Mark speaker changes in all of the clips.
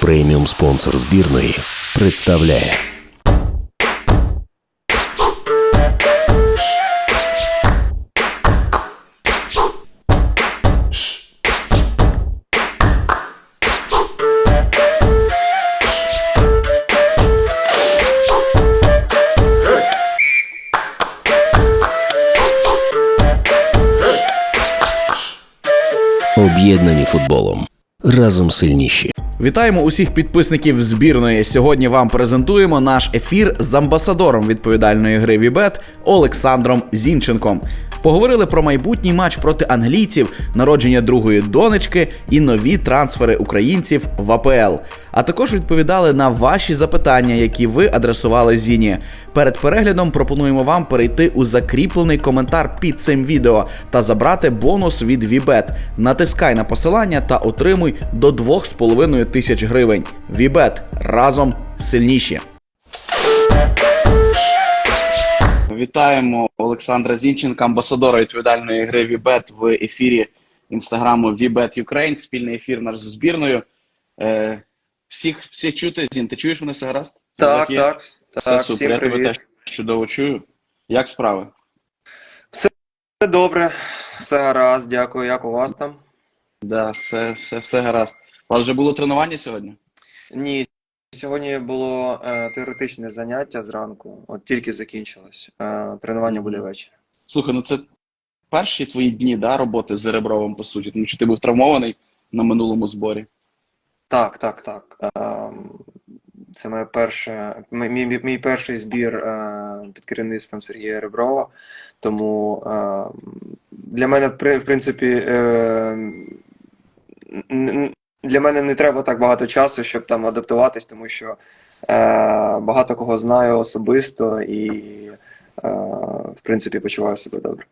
Speaker 1: преміум спонсор збірної, представляє. Об'єднані футболом. Разом сильніші.
Speaker 2: Вітаємо усіх підписників збірної. Сьогодні вам презентуємо наш ефір з амбасадором відповідальної гри Вібет Олександром Зінченком. Поговорили про майбутній матч проти англійців, народження другої донечки і нові трансфери українців в АПЛ. А також відповідали на ваші запитання, які ви адресували Зіні. Перед переглядом пропонуємо вам перейти у закріплений коментар під цим відео та забрати бонус від Вібет. Натискай на посилання та отримуй до 2,5 тисяч гривень. Вібет разом сильніші. Вітаємо Олександра Зінченка, амбасадора відповідальної гри Вібет в ефірі інстаграму Вібет Ukraine, спільний ефір наш з збірною. Е, всіх, всіх чути, Зін, ти чуєш мене все гаразд?
Speaker 3: Так, так,
Speaker 2: Все
Speaker 3: так,
Speaker 2: супер,
Speaker 3: всім
Speaker 2: я тебе теж чудово чую. Як справи?
Speaker 3: Все добре, все гаразд, дякую. Як у вас там?
Speaker 2: Да, все, все, все гаразд. У вас вже було тренування сьогодні?
Speaker 3: Ні, сьогодні було е, теоретичне заняття зранку, от тільки закінчилось. Е, тренування буде ввечері.
Speaker 2: Слухай, ну це перші твої дні да, роботи з Ребровим, по суті, тому що ти був травмований на минулому зборі.
Speaker 3: Так, так, так. Е, це моє перше, мій, мій, мій перший збір е, під керівництвом Сергія Реброва. Тому е, для мене, в принципі, е, для мене не треба так багато часу, щоб там адаптуватись, тому що е, багато кого знаю особисто і, е, в принципі, почуваю себе добре.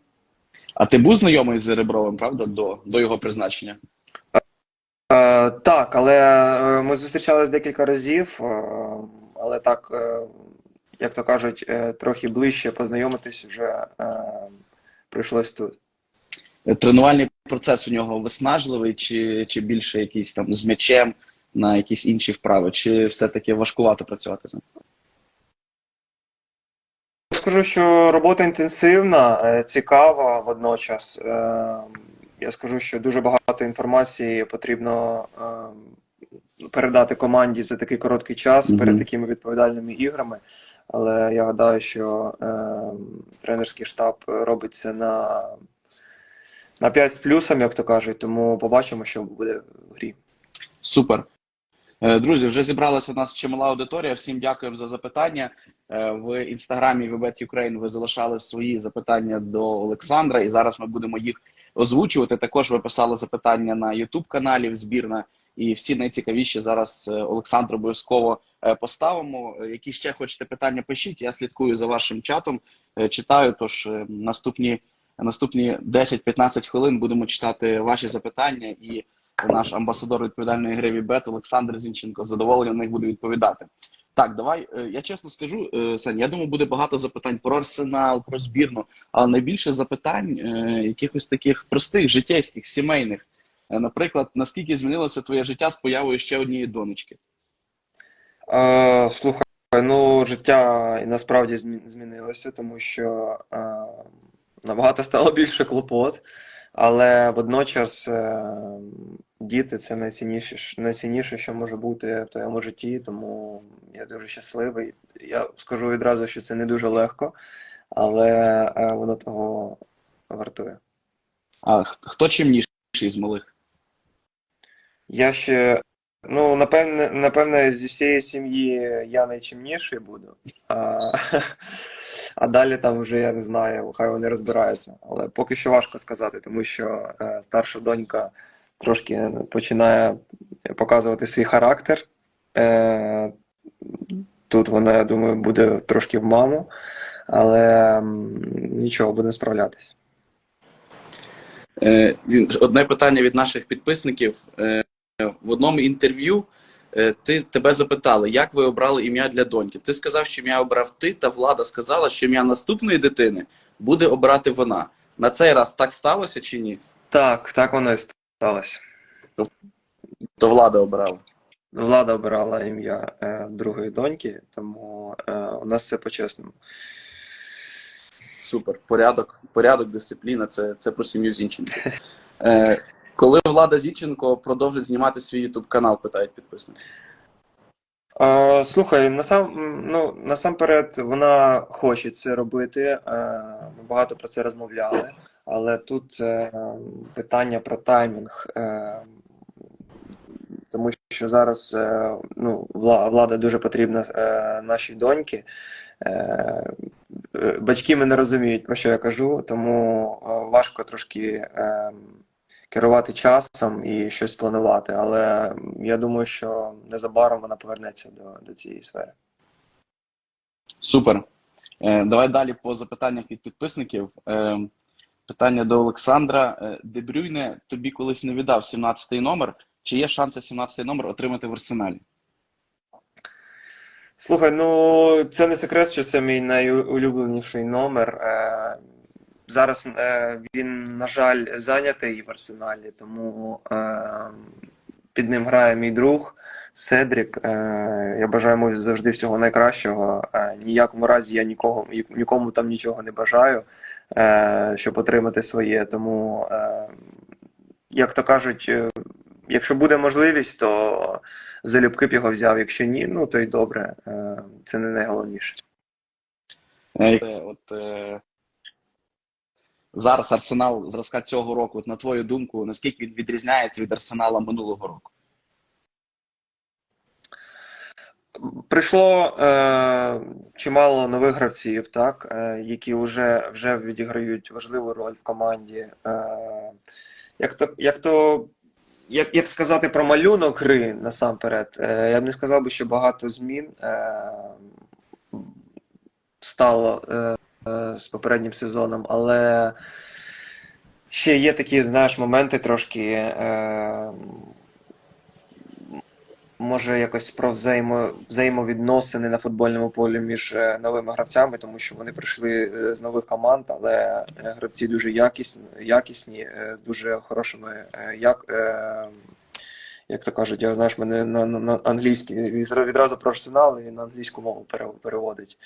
Speaker 2: А ти був знайомий з Ребровим, правда, до, до його призначення?
Speaker 3: Е, так, але е, ми зустрічались декілька разів, е, але так, е, як то кажуть, трохи ближче познайомитись вже е, прийшлось тут.
Speaker 2: Тренувальний процес у нього виснажливий, чи, чи більше якийсь там з м'ячем на якісь інші вправи, чи все-таки важкувато працювати з ним?
Speaker 3: Скажу, що робота інтенсивна, е, цікава водночас. Е, Я скажу, що дуже багато інформації потрібно е, передати команді за такий короткий час
Speaker 2: Мгм.
Speaker 3: перед такими відповідальними іграми. Але я гадаю, що тренерський штаб робить це на, на 5 з плюсом, як то кажуть, тому побачимо, що буде в грі.
Speaker 2: Супер. Е, Друзі, вже зібралася у нас чимала аудиторія. Всім дякуємо за запитання. Е, В інстаграмі VBet Ukraine ви залишали свої запитання до Олександра, і зараз ми будемо їх озвучувати. Також ви писали запитання на youtube каналі в збірна, і всі найцікавіші зараз е, Олександру обов'язково поставимо. Які ще хочете питання, пишіть. Я слідкую за вашим чатом, читаю. Тож наступні наступні 10-15 хвилин будемо читати ваші запитання і наш амбасадор відповідальної гри Вібет Олександр Зінченко з на них буде відповідати. Так, давай. е, Я чесно скажу, е, Сань, я думаю, буде багато запитань про арсенал, про збірну, але найбільше запитань е, якихось таких простих, життєйських, сімейних. Наприклад, наскільки змінилося твоє життя з появою ще однієї донечки?
Speaker 3: Е, слухай, ну життя насправді змінилося, тому що е, набагато стало більше клопот, але водночас е, діти це найцінніше, найцінніше, що може бути в твоєму житті, тому я дуже щасливий. Я скажу відразу, що це не дуже легко, але е, воно того вартує.
Speaker 2: А хто чимніший з малих?
Speaker 3: Я ще, ну, напевне, напевне, зі всієї сім'ї я найчимніший буду. А, а далі там вже я не знаю, хай вони розбираються. Але поки що важко сказати, тому що е, старша донька трошки починає показувати свій характер. Е, тут вона, я думаю, буде трошки в маму, але нічого, будемо справлятися.
Speaker 2: Е, Одне питання від наших підписників. В одному інтерв'ю ти тебе запитали, як ви обрали ім'я для доньки. Ти сказав, що ім'я обрав ти, та влада сказала, що ім'я наступної дитини буде обрати вона. На цей раз так сталося чи ні?
Speaker 3: Так, так воно і сталося.
Speaker 2: То влада обрала.
Speaker 3: Влада обирала ім'я е, другої доньки, тому е, у нас все по-чесному.
Speaker 2: Супер. Порядок, порядок, дисципліна це, це про сім'ю Зінченко. Е, коли Влада Зінченко продовжить знімати свій ютуб канал, питають підписники.
Speaker 3: Е, слухай, насам, ну, насамперед вона хоче це робити. Е, ми багато про це розмовляли, але тут е, питання про таймінг. Е, тому що зараз ну, влада дуже потрібна нашій доньки. Е, батьки мене розуміють, про що я кажу, тому важко трошки керувати часом і щось планувати. Але я думаю, що незабаром вона повернеться до, до цієї сфери.
Speaker 2: Супер. Е, давай далі по запитаннях від підписників. Е, питання до Олександра. Е, Дебрюйне тобі колись не віддав 17-й номер. Чи є шанси 17-й номер отримати в арсеналі?
Speaker 3: Слухай, ну це не секрет, що це мій найулюбленіший номер. Зараз е, він, на жаль, зайнятий в арсеналі, тому е, під ним грає мій друг Седрік. Е, я бажаю йому завжди всього найкращого. Е, ніякому разі я нікого, нікому там нічого не бажаю, е, щоб отримати своє. Тому, е, як то кажуть, е, якщо буде можливість, то залюбки б його взяв. Якщо ні, ну то й добре. Е, Це не найголовніше.
Speaker 2: От, зараз арсенал зразка цього року, от, на твою думку, наскільки він відрізняється від арсенала минулого року?
Speaker 3: Прийшло е, чимало нових гравців, так, е, які вже, вже відіграють важливу роль в команді. Е, як то, як то як, як сказати про малюнок гри насамперед, е, я б не сказав би, що багато змін е, стало е, з попереднім сезоном, але ще є такі, знаєш, моменти трошки. Е, може якось про взаємо, взаємовідносини на футбольному полі між е, новими гравцями, тому що вони прийшли е, з нових команд, але е, гравці дуже якісні, якісні е, з дуже хорошими е, як. Е, Як то кажуть, я знаєш, мене на, на, на англійській відразу про арсенал і на англійську мову переводить.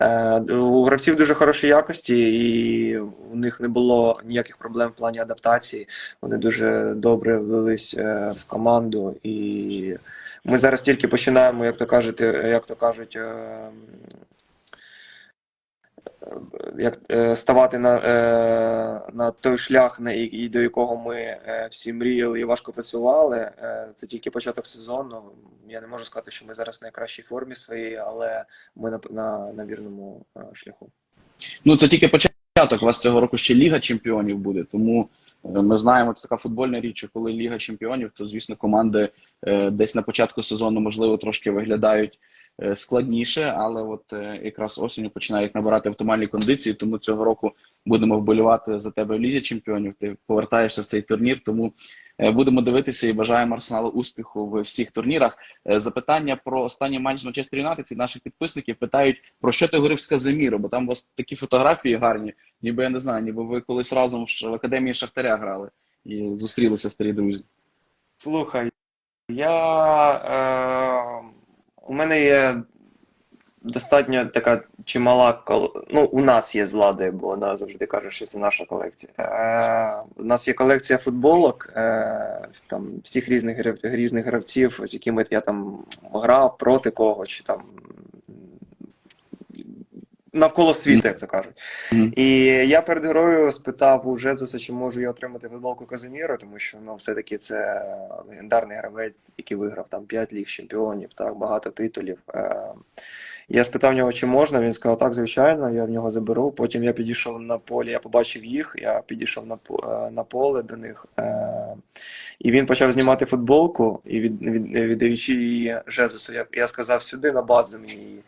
Speaker 3: Е, у гравців дуже хороші якості, і у них не було ніяких проблем в плані адаптації. Вони дуже добре влились е, в команду, і ми зараз тільки починаємо, як то кажуть, як то кажуть, е, е, як е, ставати на, е, на той шлях, на і- до якого ми е, всі мріяли і важко працювали. Е, Це тільки початок сезону. Я не можу сказати, що ми зараз в найкращій формі своїй, але ми на, на, на вірному е, шляху.
Speaker 2: Ну, це тільки початок. У вас цього року ще Ліга Чемпіонів буде. Тому е, ми знаємо, це така футбольна річ, коли Ліга Чемпіонів, то звісно команди е, десь на початку сезону, можливо, трошки виглядають е, складніше, але от е, якраз осінню починають набирати оптимальні кондиції. Тому цього року будемо вболівати за тебе в Лізі Чемпіонів. Ти повертаєшся в цей турнір. Тому будемо дивитися і бажаємо Арсеналу успіху в всіх турнірах. Е, Запитання про останній матч Манчестер Юнайтед від наших підписників питають, про що ти говорив з Казиміро, бо там у вас такі фотографії гарні, ніби я не знаю, ніби ви колись разом в академії Шахтаря грали і зустрілися старі друзі.
Speaker 3: Слухай, я е, у мене є достатньо така чимала кол... Ну, у нас є з владою, бо вона завжди каже, що це наша колекція. Е, у нас є колекція футболок, е, там всіх різних різних гравців, з якими я там грав, проти кого, чи там навколо світу, як то кажуть.
Speaker 2: Мгм.
Speaker 3: І я перед грою спитав у Жезуса, чи можу я отримати футболку Казиміро, тому що ну, все-таки це легендарний гравець, який виграв там 5 ліг чемпіонів, так, багато титулів. Е, Я спитав нього, чи можна. Він сказав, так, звичайно, я в нього заберу. Потім я підійшов на поле, я побачив їх, я підійшов на, е, на поле до них. е, І він почав знімати футболку і від, від, віддаючи її Жезусу. Я, я сказав сюди на базу мені її.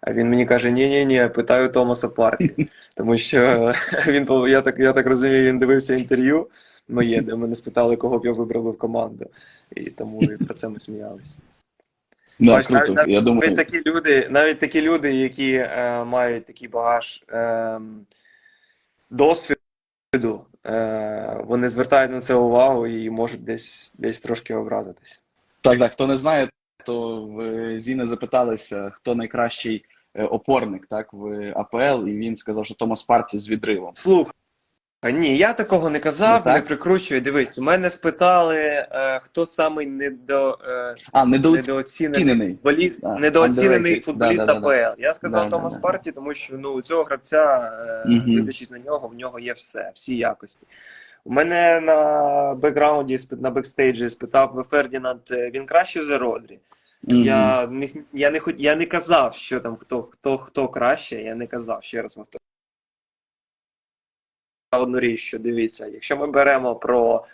Speaker 3: А він мені каже: ні, ні, ні, питаю Томаса Парті. Тому що він я так, я так розумію, він дивився інтерв'ю моє, де мене спитали, кого б я вибрав в команду. І тому і про це ми сміялися.
Speaker 2: Да,
Speaker 3: Бач,
Speaker 2: круто.
Speaker 3: навіть,
Speaker 2: Я думаю,
Speaker 3: навіть такі люди, навіть такі люди, які е, мають такий багаж е, досвіду, е, вони звертають на це увагу і можуть десь, десь трошки образитися.
Speaker 2: так, так. Хто не знає, то в Зіни запиталися, хто найкращий е, опорник так, в АПЛ, і він сказав, що Томас Парті з відривом.
Speaker 3: Слухай, ні, я такого не казав,
Speaker 2: Ну,
Speaker 3: не прикручую. Дивись, у мене спитали, е, хто самий недо, е,
Speaker 2: А, недооцінений.
Speaker 3: футболіст,
Speaker 2: Да,
Speaker 3: недооцінений футболіст
Speaker 2: Да, да, да,
Speaker 3: АПЛ. Я сказав
Speaker 2: Да,
Speaker 3: Томас
Speaker 2: да.
Speaker 3: Парті, тому що ну, у цього гравця, е,
Speaker 2: Мгм.
Speaker 3: дивлячись на нього, в нього є все, всі якості. У мене на бекграунді, на бекстейджі спитав Фердінанд, він краще за Родрі.
Speaker 2: Мгм.
Speaker 3: Я не, я, не, я не казав, що там хто, хто, хто краще, я не казав, ще раз. Одну річ, що дивіться, якщо ми беремо про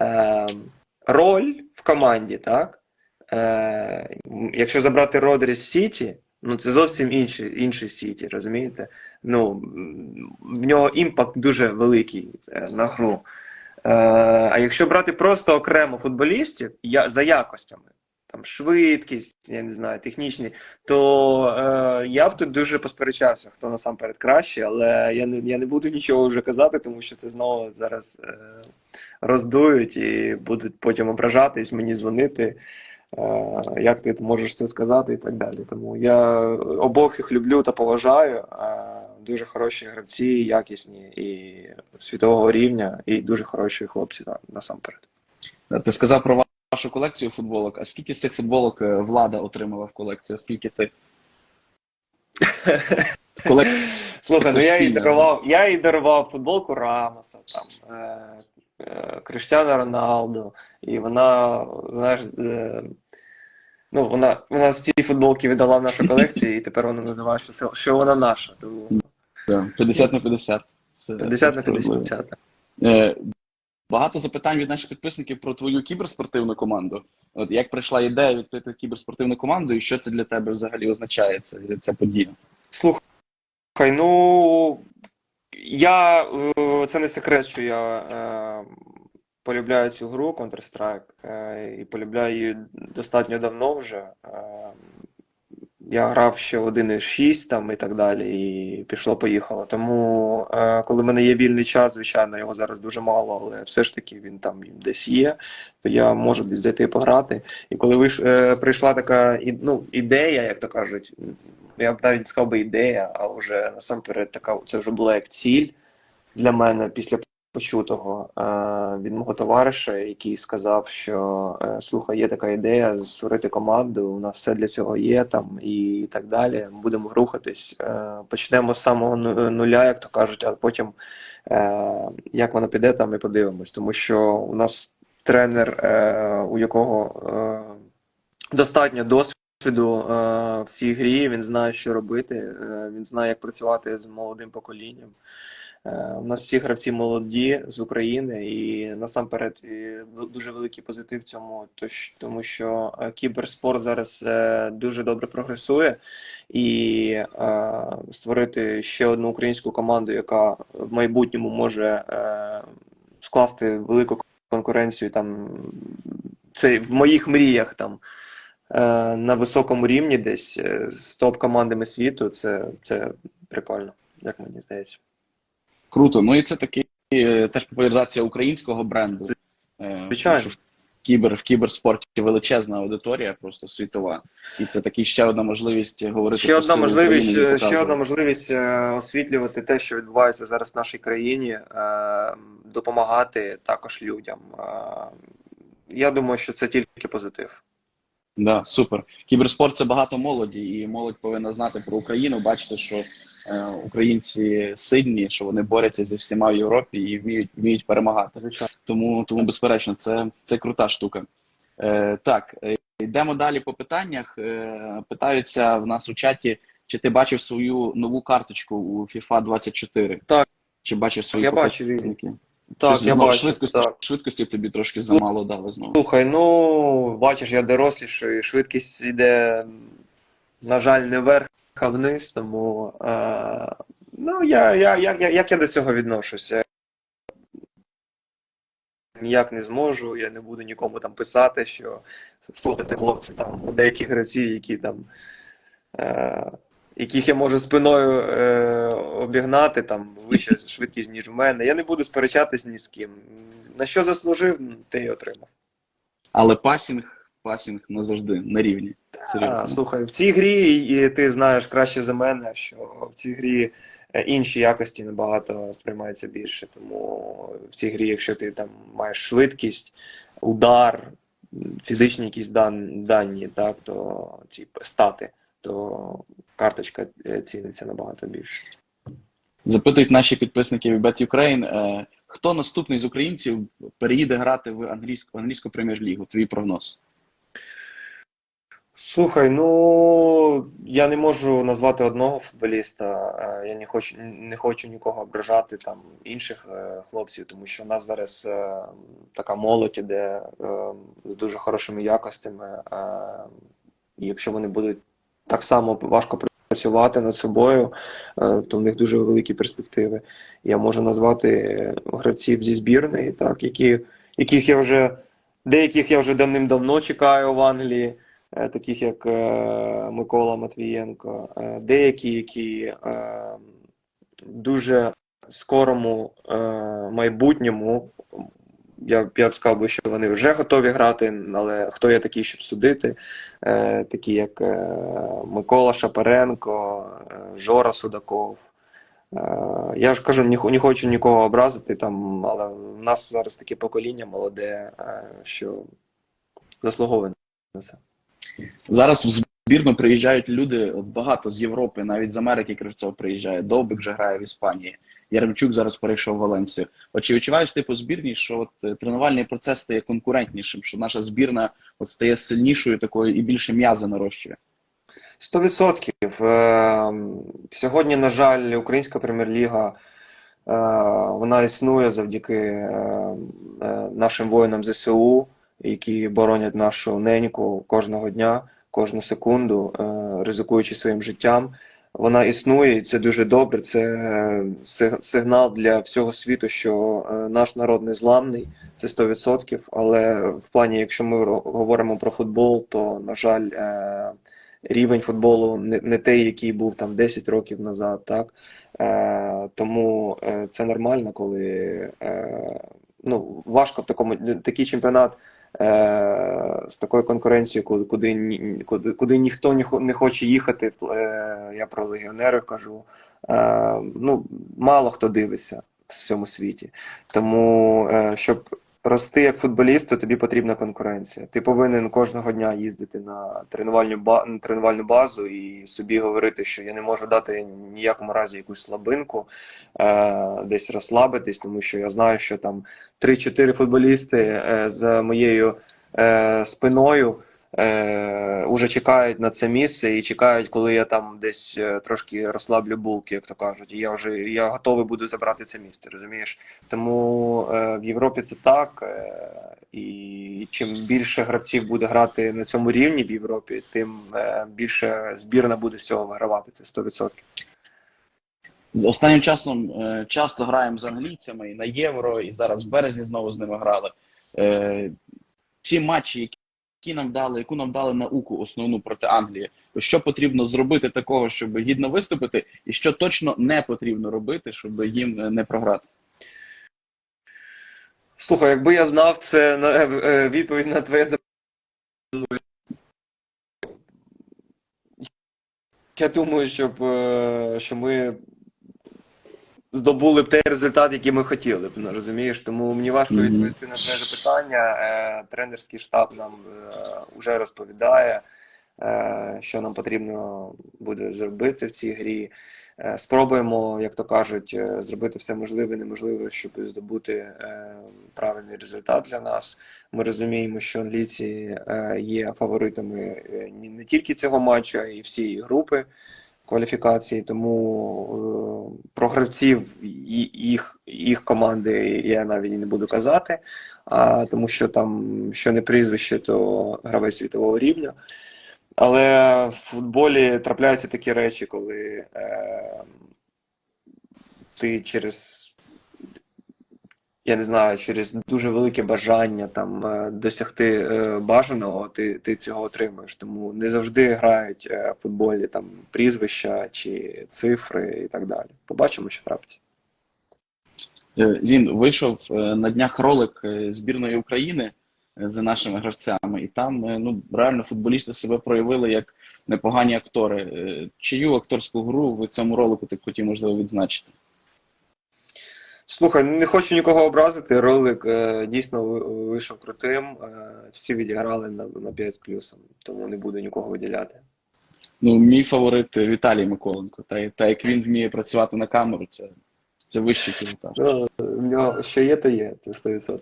Speaker 3: е, роль в команді, так? Е, якщо забрати Родрі з Сіті, ну це зовсім інший, інший Сіті, розумієте? Ну, в нього імпакт дуже великий е, на гру. Е, а якщо брати просто окремо футболістів я, за якостями, там швидкість, я не знаю, технічні, то е, я б тут дуже посперечався, хто насамперед краще, але я не, я не буду нічого вже казати, тому що це знову зараз е, роздують і будуть потім ображатись, мені дзвонити. Е, як ти можеш це сказати і так далі. Тому я обох їх люблю та поважаю. Е, дуже хороші гравці, якісні і світового рівня, і дуже хороші хлопці на- насамперед.
Speaker 2: Ти сказав про ва- вашу колекцію футболок. А скільки з цих футболок е, влада отримала в колекцію? А скільки ти? Колек...
Speaker 3: Слухай, ну я їй дарував, я їй дарував футболку Рамоса, там, е, е, Криштиану Роналду, і вона, знаєш, е, ну, вона, вона з цієї футболки віддала в нашу колекцію, і тепер вона називає, що, що вона наша. Тому
Speaker 2: Да, 50 на 50. Все,
Speaker 3: 50 на
Speaker 2: справедливо.
Speaker 3: 50.
Speaker 2: Е, Багато запитань від наших підписників про твою кіберспортивну команду. От як прийшла ідея відкрити кіберспортивну команду, і що це для тебе взагалі означає ця, ця подія?
Speaker 3: Слухай, ну я е, це не секрет, що я е, полюбляю цю гру Counter-Strike е, і полюбляю її достатньо давно вже. Е, я грав ще в 1.6 там і так далі, і пішло-поїхало. Тому, е, коли в мене є вільний час, звичайно, його зараз дуже мало, але все ж таки він там десь є, то я можу десь зайти пограти. І коли виш, е, прийшла така ну, ідея, як то кажуть, я б навіть сказав би ідея, а вже насамперед така це вже була як ціль для мене після почутого е, від мого товариша, який сказав, що е, слухай, є така ідея створити команду, у нас все для цього є там і так далі. Будемо рухатись. Е, почнемо з самого ну- нуля, як то кажуть, а потім як воно піде, там і подивимось. Тому що у нас тренер, у якого достатньо досвіду е, в цій грі, він знає, що робити, він знає, як працювати з молодим поколінням. Е, У нас всі гравці молоді з України, і насамперед дуже великий позитив в цьому, тому що е, кіберспорт зараз е, дуже добре прогресує, і створити ще одну українську команду, яка в майбутньому може скласти велику конкуренцію там це в моїх мріях там на високому рівні, десь з топ-командами світу. Це, це прикольно, як мені здається.
Speaker 2: Круто. Ну і це такий е, теж популяризація українського бренду. Е,
Speaker 3: Звичайно.
Speaker 2: В кібер в кіберспорті величезна аудиторія, просто світова. І це такий ще одна можливість говорити
Speaker 3: Ще
Speaker 2: про
Speaker 3: одна можливість,
Speaker 2: України
Speaker 3: е, ще одна можливість е, освітлювати те, що відбувається зараз в нашій країні, е, допомагати також людям. Е, Я думаю, що це тільки позитив.
Speaker 2: Да, супер. Кіберспорт це багато молоді, і молодь повинна знати про Україну, бачити, що е, українці сильні, що вони борються зі всіма в Європі і вміють вміють перемагати.
Speaker 3: Звичайно.
Speaker 2: Тому, тому безперечно, це, це крута штука. Е, так, е, йдемо далі по питаннях. Е, питаються в нас у чаті, чи ти бачив свою нову карточку у FIFA 24?
Speaker 3: Так.
Speaker 2: Чи бачив свої
Speaker 3: Я бачив її.
Speaker 2: показники?
Speaker 3: Так,
Speaker 2: Щось
Speaker 3: я бачу.
Speaker 2: швидкості,
Speaker 3: Так.
Speaker 2: швидкості тобі трошки замало дали знову.
Speaker 3: Слухай, ну бачиш, я доросліший, швидкість йде, на жаль, не вверх, вниз, тому е, ну, я, я, як, як, як я до цього відношуся? Ніяк не зможу, я не буду нікому там писати, що слухайте, хлопці, там деякі гравці, які там. Е, яких я можу спиною е, обігнати, там вища швидкість, ніж в мене. Я не буду сперечатись ні з ким. На що заслужив, те й отримав.
Speaker 2: Але пасінг пасінг назавжди на рівні.
Speaker 3: А, слухай, в цій грі і ти знаєш краще за мене, що в цій грі е, інші якості набагато сприймаються більше. Тому в цій грі, якщо ти там маєш швидкість, удар, фізичні якісь дан, дані, так, то ці стати, то карточка е, ціниться набагато більше.
Speaker 2: Запитують наші підписники від Bet Ukraine, е, хто наступний з українців переїде грати в англійську, англійську прем'єр-лігу? Твій прогноз.
Speaker 3: Слухай, ну я не можу назвати одного футболіста. Е, Я не хочу не хочу нікого ображати там інших е, хлопців, тому що у нас зараз е, така молодь іде з дуже хорошими якостями. І якщо вони будуть так само важко працювати над собою, то в них дуже великі перспективи. Я можу назвати гравців зі збірної, так, які, яких я вже деяких я вже давним-давно чекаю в Англії таких як е, Микола Матвієнко, е, деякі, які е, дуже скорому е, майбутньому, я, я б сказав що вони вже готові грати, але хто я такий, щоб судити, е, такі як е, Микола Шапаренко, е, Жора Судаков. Е, Я ж кажу, не, хочу нікого образити, там, але в нас зараз таке покоління молоде, е, що заслуговує на це.
Speaker 2: Зараз в збірну приїжджають люди багато з Європи, навіть з Америки Кривцов приїжджає. Довбик вже грає в Іспанії. Яремчук зараз перейшов в Валенцію. Чи відчуваєш ти по збірні, що от е, тренувальний процес стає конкурентнішим, що наша збірна от стає сильнішою такою і більше м'язи нарощує?
Speaker 3: Сто відсотків. Е, Сьогодні, на жаль, українська прем'єр-ліга е, вона існує завдяки е, е, нашим воїнам ЗСУ, які боронять нашу неньку кожного дня, кожну секунду, е, ризикуючи своїм життям. Вона існує, і це дуже добре. Це е, сигнал для всього світу, що е, наш народ не зламний, це 100%. Але в плані, якщо ми говоримо про футбол, то, на жаль, рівень футболу не, той, який був там 10 років назад, так? Тому це нормально, коли ну, важко в такому такий чемпіонат з такою конкуренцією, куди, куди, куди, ніхто не, хо- не хоче їхати. Е, я про легіонери кажу. Е, ну, мало хто дивиться в цьому світі. Тому, е, щоб рости як футболіст, то тобі потрібна конкуренція. Ти повинен кожного дня їздити на тренувальну, ба- на тренувальну базу і собі говорити, що я не можу дати ніякому разі якусь слабинку, е, десь розслабитись, тому що я знаю, що там 3-4 футболісти е, з моєю е, спиною. Е, уже чекають на це місце і чекають, коли я там десь е, трошки розслаблю булки, як то кажуть. І я вже я готовий буду забрати це місце, розумієш? Тому е, в Європі це так. Е, і чим більше гравців буде грати на цьому рівні в Європі, тим більше збірна буде з цього вигравати. Це 100%.
Speaker 2: Останнім часом часто граємо з англійцями і на євро, і зараз в березні знову з ними грали. Е, ці матчі, які нам дали, яку нам дали науку основну проти Англії, що потрібно зробити такого, щоб гідно виступити, і що точно не потрібно робити, щоб їм е, не програти.
Speaker 3: Слухай, якби я знав це на е, відповідь на твоє запитання. Я думаю, щоб, е, що ми здобули б той результат, який ми хотіли б, ну, розумієш? Тому мені важко відповісти на твоє запитання. Е, Тренерський штаб нам вже розповідає, е, що нам потрібно буде зробити в цій грі. Е, Спробуємо, як то кажуть, е, зробити все можливе і неможливе, щоб здобути е, правильний результат для нас. Ми розуміємо, що англійці е, є фаворитами е, не тільки цього матчу, а й всієї групи кваліфікації. Тому е, про гравців і- їх, їх команди я навіть не буду казати, а, тому що там що не прізвище, то гравець світового рівня. Але в футболі трапляються такі речі, коли е, ти через, я не знаю, через дуже велике бажання там е, досягти е, бажаного, ти, ти цього отримуєш. Тому не завжди грають е, в футболі там прізвища чи цифри і так далі. Побачимо, що трапиться.
Speaker 2: Зін, вийшов на днях ролик збірної України. за нашими гравцями. І там ну, реально футболісти себе проявили як непогані актори. Чию акторську гру в цьому ролику ти хотів, можливо, відзначити?
Speaker 3: Слухай, не хочу нікого образити. Ролик е, дійсно вийшов крутим. Е, всі відіграли на, на 5 з плюсом, тому не буду нікого виділяти.
Speaker 2: Ну, мій фаворит е, Віталій Миколенко. Та, та як він вміє працювати на камеру, це, це вищий пілотаж.
Speaker 3: Ну, в нього що є, то є, це 100%.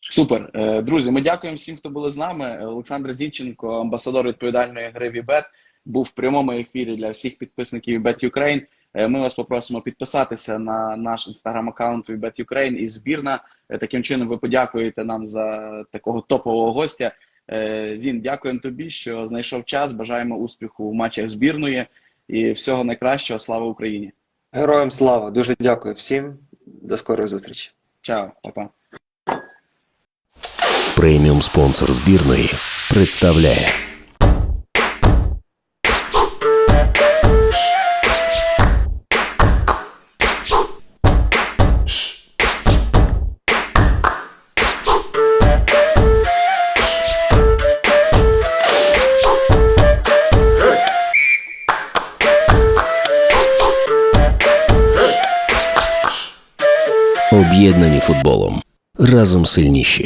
Speaker 2: Супер. Е, Друзі, ми дякуємо всім, хто були з нами. Олександр Зінченко, амбасадор відповідальної гри Вібет, був в прямому ефірі для всіх підписників Вібет Ukraine. Е, Ми вас попросимо підписатися на наш інстаграм-аккаунт Вібет Ukraine і збірна. Е, Таким чином ви подякуєте нам за такого топового гостя. Е, Зін, дякуємо тобі, що знайшов час. Бажаємо успіху в матчах збірної і всього найкращого. Слава Україні!
Speaker 3: Героям слава! Дуже дякую всім. До скорої зустрічі.
Speaker 2: Чао, па-па.
Speaker 1: Преміум спонсор збірної представляє Разом сильніші.